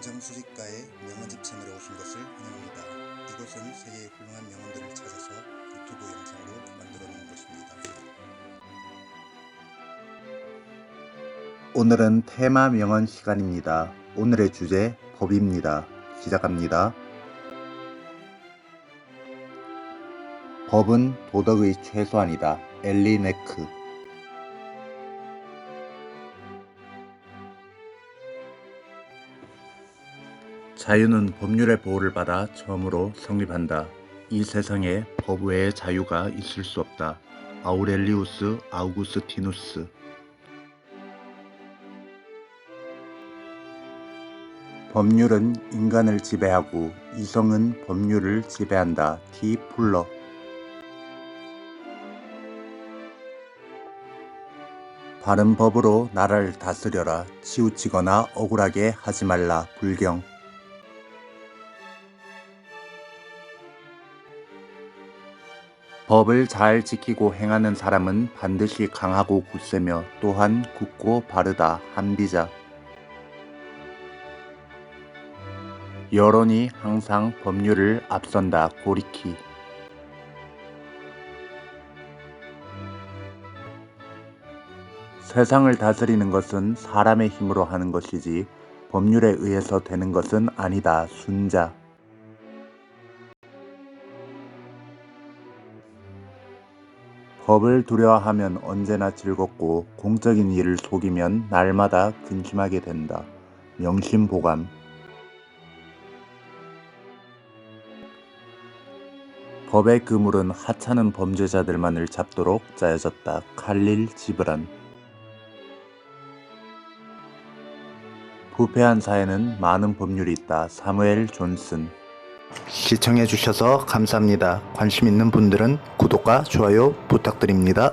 원장수집가의 명언집 채널에 오신 것을 환영합니다. 이곳은 세계의 훌륭한 명언들을 찾아서 유튜브 영상으로 만들어 놓은 곳입니다. 오늘은 테마 명언 시간입니다. 오늘의 주제 법입니다. 시작합니다. 법은 도덕의 최소한이다. 엘리 네크 자유는 법률의 보호를 받아 처음으로 성립한다. 이 세상에 법 외의 자유가 있을 수 없다. 아우렐리우스 아우구스티누스 법률은 인간을 지배하고 이성은 법률을 지배한다. 티 풀러 바른 법으로 나라를 다스려라. 치우치거나 억울하게 하지 말라. 불경 법을 잘 지키고 행하는 사람은 반드시 강하고 굳세며 또한 굳고 바르다. 한비자 여론이 항상 법률을 앞선다. 고리키 세상을 다스리는 것은 사람의 힘으로 하는 것이지 법률에 의해서 되는 것은 아니다. 순자 법을 두려워하면 언제나 즐겁고 공적인 일을 속이면 날마다 근심하게 된다. 명심보감 법의 그물은 하찮은 범죄자들만을 잡도록 짜여졌다. 칼릴 지브란 부패한 사회는 많은 법률이 있다. 사무엘 존슨 시청해주셔서 감사합니다. 관심 있는 분들은 구독과 좋아요 부탁드립니다.